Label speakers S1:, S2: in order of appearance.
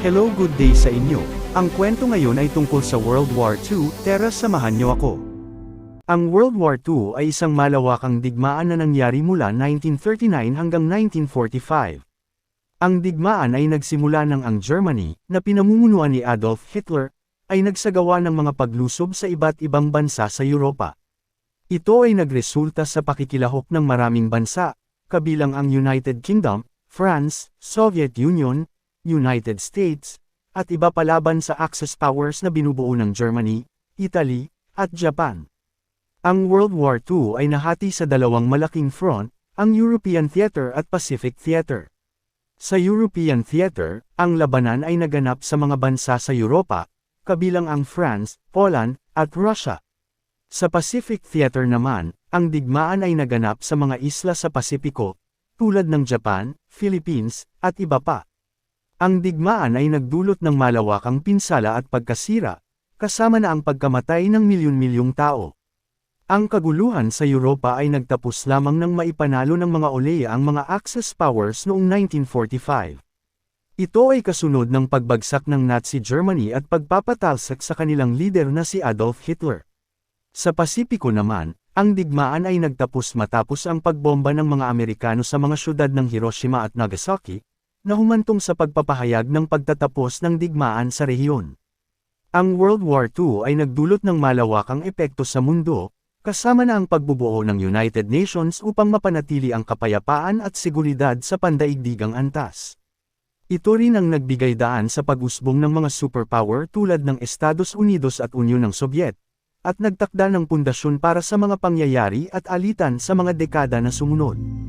S1: Hello good day sa inyo. Ang kwento ngayon ay tungkol sa World War II, tara samahan niyo ako. Ang World War II ay isang malawakang digmaan na nangyari mula 1939 hanggang 1945. Ang digmaan ay nagsimula nang ang Germany, na pinamumunuan ni Adolf Hitler, ay nagsagawa ng mga paglusob sa iba't ibang bansa sa Europa. Ito ay nagresulta sa pakikilahok ng maraming bansa, kabilang ang United Kingdom, France, Soviet Union, United States, at iba pa laban sa Axis powers na binubuo ng Germany, Italy, at Japan. Ang World War II ay nahati sa dalawang malaking front, ang European Theater at Pacific Theater. Sa European Theater, ang labanan ay naganap sa mga bansa sa Europa, kabilang ang France, Poland, at Russia. Sa Pacific Theater naman, ang digmaan ay naganap sa mga isla sa Pasipiko, tulad ng Japan, Philippines, at iba pa. Ang digmaan ay nagdulot ng malawakang pinsala at pagkasira, kasama na ang pagkamatay ng milyon-milyong tao. Ang kaguluhan sa Europa ay nagtapos lamang ng maipanalo ng mga oleya ang mga Axis powers noong 1945. Ito ay kasunod ng pagbagsak ng Nazi Germany at pagpapatalsak sa kanilang leader na si Adolf Hitler. Sa Pasipiko naman, ang digmaan ay nagtapos matapos ang pagbomba ng mga Amerikano sa mga syudad ng Hiroshima at Nagasaki, na humantong sa pagpapahayag ng pagtatapos ng digmaan sa rehiyon. Ang World War II ay nagdulot ng malawakang epekto sa mundo, kasama na ang pagbubuo ng United Nations upang mapanatili ang kapayapaan at seguridad sa pandaigdigang antas. Ito rin ang nagbigay daan sa pag-usbong ng mga superpower tulad ng Estados Unidos at Unyon ng Sobyet, at nagtakda ng pundasyon para sa mga pangyayari at alitan sa mga dekada na sumunod.